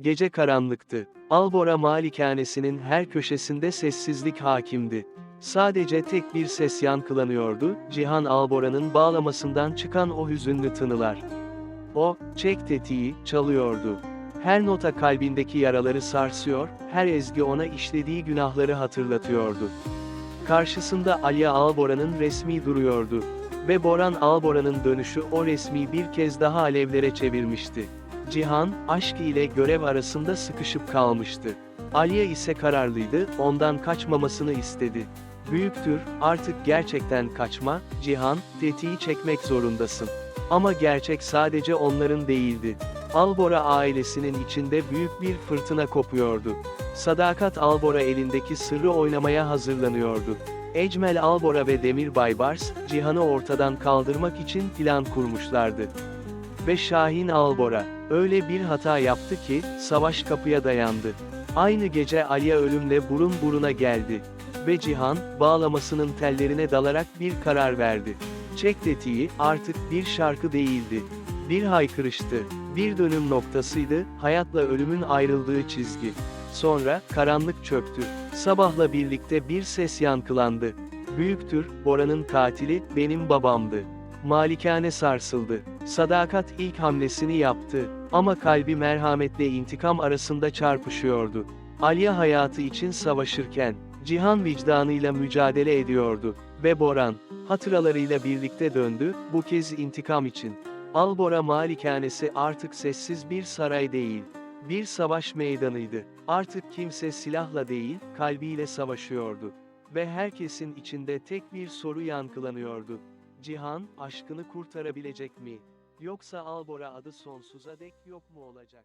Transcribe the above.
Gece karanlıktı. Albora malikanesinin her köşesinde sessizlik hakimdi. Sadece tek bir ses yankılanıyordu, Cihan Albora'nın bağlamasından çıkan o hüzünlü tınılar. O, çek tetiği, çalıyordu. Her nota kalbindeki yaraları sarsıyor, her ezgi ona işlediği günahları hatırlatıyordu. Karşısında Ali Albora'nın resmi duruyordu. Ve Boran Albora'nın dönüşü o resmi bir kez daha alevlere çevirmişti. Cihan, aşk ile görev arasında sıkışıp kalmıştı. Aliye ise kararlıydı, ondan kaçmamasını istedi. Büyüktür, artık gerçekten kaçma, Cihan, tetiği çekmek zorundasın. Ama gerçek sadece onların değildi. Albora ailesinin içinde büyük bir fırtına kopuyordu. Sadakat Albora elindeki sırrı oynamaya hazırlanıyordu. Ecmel Albora ve Demir Baybars, Cihan'ı ortadan kaldırmak için plan kurmuşlardı. Ve Şahin Albora, öyle bir hata yaptı ki, savaş kapıya dayandı. Aynı gece Aliye ölümle burun buruna geldi. Ve Cihan, bağlamasının tellerine dalarak bir karar verdi. Çek tetiği, artık bir şarkı değildi. Bir haykırıştı. Bir dönüm noktasıydı, hayatla ölümün ayrıldığı çizgi. Sonra, karanlık çöktü. Sabahla birlikte bir ses yankılandı. Büyüktür, Bora'nın katili, benim babamdı. Malikane sarsıldı. Sadakat ilk hamlesini yaptı. Ama kalbi merhametle intikam arasında çarpışıyordu. Aliye hayatı için savaşırken, Cihan vicdanıyla mücadele ediyordu. Ve Boran, hatıralarıyla birlikte döndü, bu kez intikam için. Albora malikanesi artık sessiz bir saray değil, bir savaş meydanıydı. Artık kimse silahla değil, kalbiyle savaşıyordu. Ve herkesin içinde tek bir soru yankılanıyordu. Cihan, aşkını kurtarabilecek mi? Yoksa Albora adı sonsuza dek yok mu olacak?